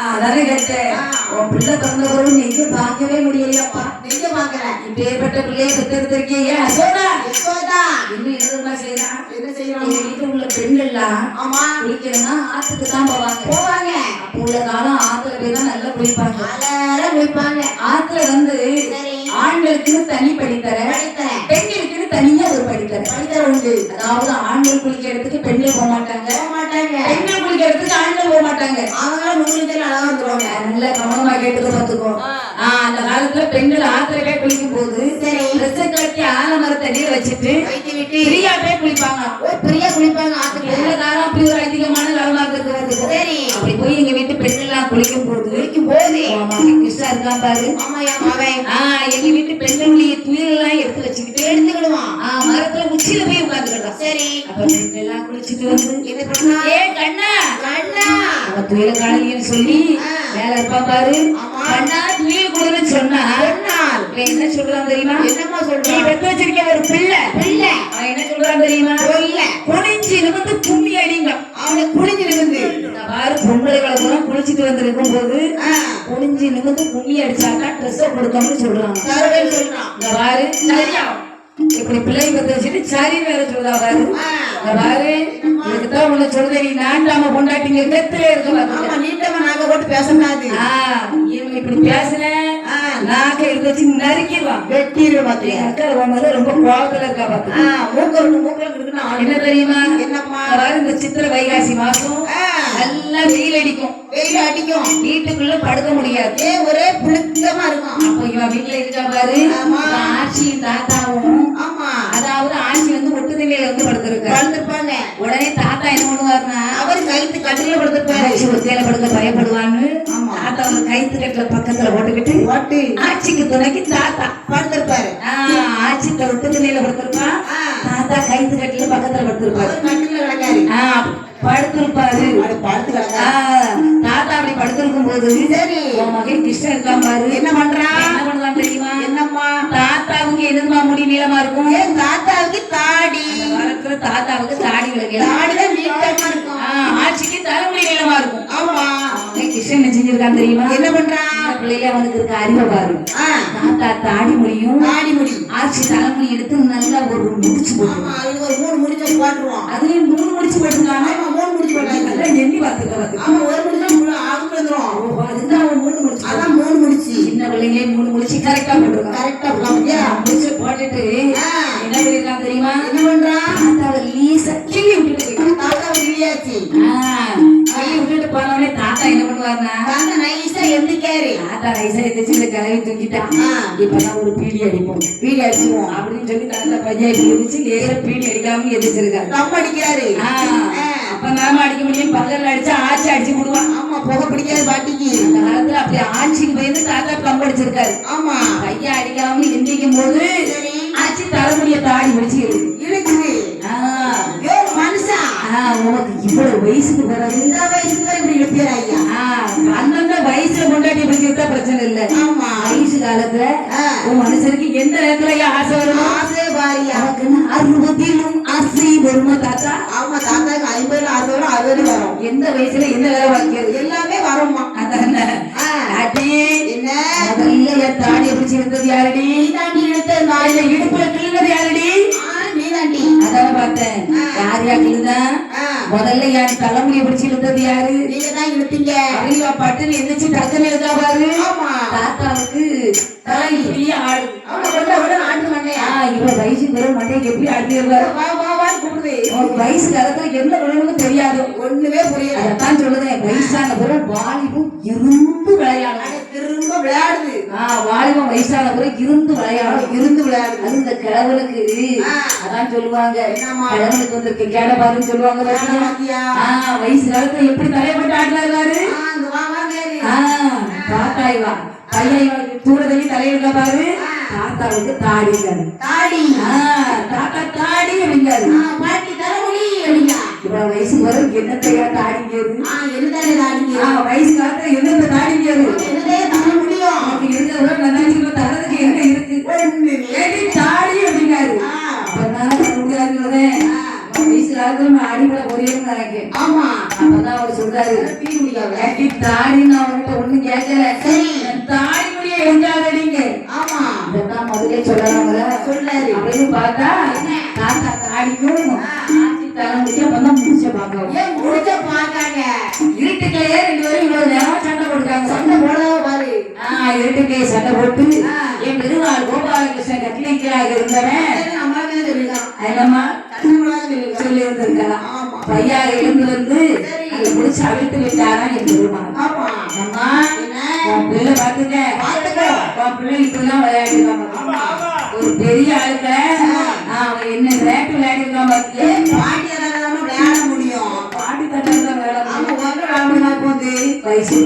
கேட்டேன். உன் பிள்ளை பிறந்த பிறகு நீ எங்கேயும் பார்க்கவே முடியலையாப்பா. நெஞ்ச பாக்கல இப்பேற்பட்ட பிள்ளைய பெற்றெடுத்திருக்கீங்க. அசோதா எப்போதா இன்னும் செய்யலாம் என்ன வீட்டுல உள்ள பெண்கள்லாம் ஆமா. குளிக்கணும்னா ஆத்துக்கு தான் போவாங்க. போவாங்க. அப்போ உள்ள காலம் ஆத்துல போய் தான் நல்லா குளிப்பாங்க. அலாரம் குளிப்பாங்க. ஆத்துல வந்து ஆண்களுக்குன்னு தனி படித்தர பெண்களுக்குன்னு தனியா ஒரு படித்தர. படித்தர உண்டு. அதாவது ஆண்கள் குளிக்க இடத்துக்கு பெண்கள் போக மாட்டாங்க போக மாட்டாங்க இடத்துக்கு ஆண்கள் போக மாட்டாங்க. அவங்களும் நூறு அழகா வந்துருவாங்க. நல்ல கவனமா கேட்டுக்க பாத்துக்கோ ஆஹ் அந்த காலத்துல பெண்கள் ஆத்துல போய் குளிக்கும் போது ட்ரெஸ் கட்டி ஆலமரத்தடியில வச்சுட்டு ஃப்ரீயா போய் குளிப்பாங்க பிரியா குளிப்பாங்க. ஆத்துக்கு எல்லா காலம் அப்படி போய் எங்க வீட்டு பெண்கள்லாம் குளிக்கும் போது குளிக்கும் போது? கிருஷ்ணா இருக்கான் பாரு. ஆமா என் மகன் ஆஹ் எங்க வீட்டு பெண்களுடைய துயில் எல்லாம் எடுத்து வச்சுக்கிட்டு எடுத்துக்கிடுவான். மரத்துல உச்சியில போய் உட்காந்துக்கிட்டான் சரி. அப்ப பெண்கள் எல்லாம் குளிச்சுட்டு வந்து என்ன பண்ணா ஏ கண்ணா. கண்ணா. துயில காலையின்னு சொல்லி. மேல இருப்பான் பாரு. கண்ணா துயில் கொடுன்னு சொன்னா என்ன சொல்றான் தெரியுமா? என்னம்மா நீ சொல்றான் பெத்து வச்சிருக்க ஒரு பிள்ளை. பிள்ளை. அவன் என்ன சொல்றான் தெரியுமா? சொல்ல. குனிஞ்சு நிமிந்து கும்மி அடிங்க அவனை குளிஞ்சு இருந்து பொம்பளைகளை பூரா குளிச்சுட்டு வந்திருக்கும் போது குனிஞ்சு நிமிந்து கும்மி அடிச்சாக்கா ட்ரெஸ் கொடுக்கணும்னு சொல்றாங்க. இந்த பாரு. இப்படி பிள்ளை பத்த வச்சுட்டு சரி வேற சொல்றா பாரு. இந்த பாரு. இதுக்குதான் உன்னை சொல்றேன். நீ நாட்டாம பொண்டாட்டிங்க கத்துல இருக்க பாத்துக்க. ஆமா நீட்டமா நாங்க போட்டு பேசக்கூடாது. இவன் இப்படி பேசுன ஆ. நாக்க எடுத்து வச்சு நறுக்கிடுவான் வெட்டிடுவேன் பாத்தியா? அக்கா மேல ரொம்ப கோபத்துல இருக்கா பாத்து. மூக்கு இருக்கு மூக்குல இருக்குன்னு என்ன தெரியுமா? என்னம்மா? இந்த சித்திரை வைகாசி மாசம் நல்லா வெயில் அடிக்கும். வெயில் அடிக்கும். வீட்டுக்குள்ள படுக்க முடியாது. ஒரே புழுக்கமா இருக்கும். அப்போ இவன் வீட்டுல இருக்கா பாரு? ஆச்சியும் தாத்தாவும். ஆமா. அதாவது ஆச்சி வந்து ஒட்டுதலையில வந்து படுத்திருக்காரு. வளர்ந்துருப்பாங்க உடனே தாத்தா என்ன பண்ணுவாருன்னா அவர் கழுத்து கட்டில படுத்திருப்பாரு. ஒத்தையில படுக்க பயப்படுவான்னு ஆமா. தாத்தா வந்து கைத்து கட்டுல பக்கத்துல போட்டுக்கிட்டு ஓட்டு. ஆச்சிக்கு துணைக்கு தாத்தா. படுத்திருப்பாரு. படுத்திருப்பாரு. தாத்தா அப்படி படுத்திருக்கும் போது சரி மகன் கிருஷ்ணன் இருக்கான் பாரு. என்ன பண்றான் என்ன பண்ணுவான் தெரியுமா? என்னம்மா? தாத்தாவுக்கு எதுமா முடி நீளமா இருக்கும்? என் தாத்தாவுக்கு தாடி. காலத்துல தாத்தாவுக்கு தாடி விளக்கலாம் தாடிதான் நீட்டமா இருக்கும். ஆட்சிக்கு தலைமுடி நீளமா இருக்கும். ஆமா. கிருஷ்ணன் செஞ்சிருக்கான் தெரியுமா? என்ன பண்றான் பிள்ளையில அவனுக்கு இருக்க அறிவை பாரு. ஆ, தாத்தா தாடி முடியும். தாடி முடி ஆட்சி தலைமுடி எடுத்து நல்லா ஒரு முடிச்சு போட்டு ஆமா இது ஒரு மூணு முடிச்சு போட்டுருவோம் அதுலயும் மூணு முடிச்சு போட்டுருக்காங்க மூணு முடிச்சு போட்டாங்க நல்லா எண்ணி பார்த்துக்க ஆமா ஒரு முடிச்சு முழு ஆகுக்கு வந்துரும். ஓஹோ, அதுதான் அவன் மூணு முடிச்சு. அதான் மூணு முடிச்சு. சின்ன பிள்ளைங்களே மூணு முடிச்சு கரெக்டா போட்டுருக்கான். கரெக்டா பாத்தியா முடிச்சு போட்டுட்டு என்ன பண்ணிருக்கான் தெரியுமா? என்ன பண்றான் தாத்தாவை லீசா கிள்ளி விட்டுட்டு போயிட்டான். தாத்தா விழியாச்சு ஆ, கிள்ளி விட்டுட்டு போனவனே தாத்தா என்ன நைஸா எந்திக்காரு தாத்தா வயசா எதிர்த்து இந்த கிளவி தூக்கிட்டான் இப்பதான் ஒரு பீடி அடிப்போம். வீடு அடிச்சுவோம் அப்படின்னு சொல்லி தாத்தா பையன் இப்படி எதிர்த்து லேசா பீடி அடிக்காம எதிர்ச்சிருக்காரு தம் அடிக்கிறாரு. அப்ப நாம அடிக்க முடியும். பக்கத்துல அடிச்சா ஆச்சி அடிச்சு விடுவான். ஆமா புகை பிடிக்காது பாட்டிக்கு. அந்த காலத்துல அப்படி பயந்து தாத்தா பம்பு அடிச்சிருக்காரு. ஆமா. பையன் அடிக்காம எந்திரிக்கும் போது ஆச்சி தலைமுடிய தாடி முடிச்சு இருக்கு. உனக்கு இவ்வளவு வயசுக்கு பிறகு இந்த வயசுக்கு இப்படி இருப்பியா ஐயா? அந்தந்த வயசுல கொண்டாடி பிடிச்சிருந்தா பிரச்சனை இல்ல. ஆமா. வயசு காலத்துல. உன் மனுஷனுக்கு எந்த நேரத்துல ஆசை வருமோ? ஆசை பாரியா அவனுக்கு அறுபதிலும் ஆசை வருமா தாத்தா? ஆமா தாத்தாக்கு ஐம்பது அறுபது அறுபது வரும். எந்த வயசுல என்ன வேலை வாங்கியது எல்லாமே வரும்மா. அதான? என்ன? முதல்ல தாடி பிடிச்சி இருந்தது யாரடி? தாண்டி எடுத்த நான் இடுப்புல கிள்ளுனது யாரடி? நீ தாண்டி. அதான பார்த்தேன். யார் யார் முதல்ல என் தலைமுடியை பிடிச்சி இருந்தது யாரு? நீங்க தான் இழுத்தீங்க. அவங்க பட்டுன்னு எந்திரிச்சு டக்குன்னு பாரு ஆமா. தாத்தாவுக்கு தலை பெரிய ஆடு. இவன் வயசு பெரும் மண்டைக்கு எப்படி அவனுக்கு வயசு காலத்துல என்ன விளையாடுன்னு தெரியாது. ஒண்ணுமே புரியல. அதான் சொல்லுதேன். வயசான பிறகு வாலிபம் இருந்து விளையாடும் திரும்ப விளையாடுது. வாலிபம் வயசான பிறகு இருந்து விளையாடும் இருந்து விளையாடுது அது இந்த கிழவனுக்கு. அதான் சொல்லுவாங்க? கிழவனுக்கு வந்து கேட பாருன்னு சொல்லுவாங்க வயசு காலத்துல எப்படி தலையப்பட்டு ஆடுறாரு ஆ, இங்க வா வா நேரு. ஆ, தாத்தா இவா பையன் இவனுக்கு தூரதள்ளி தலையிருக்க பாரு. தாத்தாவுக்கு தாடி தாடி. தாத்தா தாடி அப்படிங்காரு பாட்டி தலைமுடி அப்படிங்க இவ்வளவு வயசு வரும் என்னத்தையா தாடிங்கிறது அப்பதான் முடியாதுங்கிறதே வயசு காலத்துல நான் அடிப்படை புரியுதுன்னு நினைக்கிறேன் ஆமா. அப்பதான் அவர் சொல்றாரு ஏடி தாடின்னு அவன் ஒண்ணும் கேட்கல. என் தாய்மொழியை எங்காதடிங்க ஆமா. இதெல்லாம் முதலே சொல்லலாம்ல சொல்லாரு அப்படின்னு பார்த்தா தாத்தா தாடியும் ஆட்சி தலைமுடியும் அப்பதான் முடிச்ச பார்க்கவும். ஏன் முடிச்ச பாக்காங்க இருட்டுக்குள்ளேயே ரெண்டு பேரும் இவ்வளவு நேரம் சண்டை போட்டுக்காங்க சண்டை போடவா பாரு. ஆஹ் இருட்டுக்குள்ளேயே சண்டை போட்டு. என் பெருமாள் கோபாலகிருஷ்ணன் கட்டிலைக்கலாக இருந்தவன் என்னம்மா சொல்லி இருந்திருக்கலாம் பையார் எழுந்து வந்து. அதை முடிச்சு அவிழ்த்து விட்டாராம் என் பெருமாள். ஆமா. அம்மா என்ன? உன் பிள்ளை பாத்துக்க பாத்துக்க. உன் பிள்ளை இப்படிலாம் விளையாடிருக்காங்க ஒரு பெரிய ஆளுக்க அவன் என்ன விளையாட்டு விளையாடிருக்கான் பாத்தியே? பாட்டி விளையாட முடியும். பாட்டி விளையாட போகுது. வயசு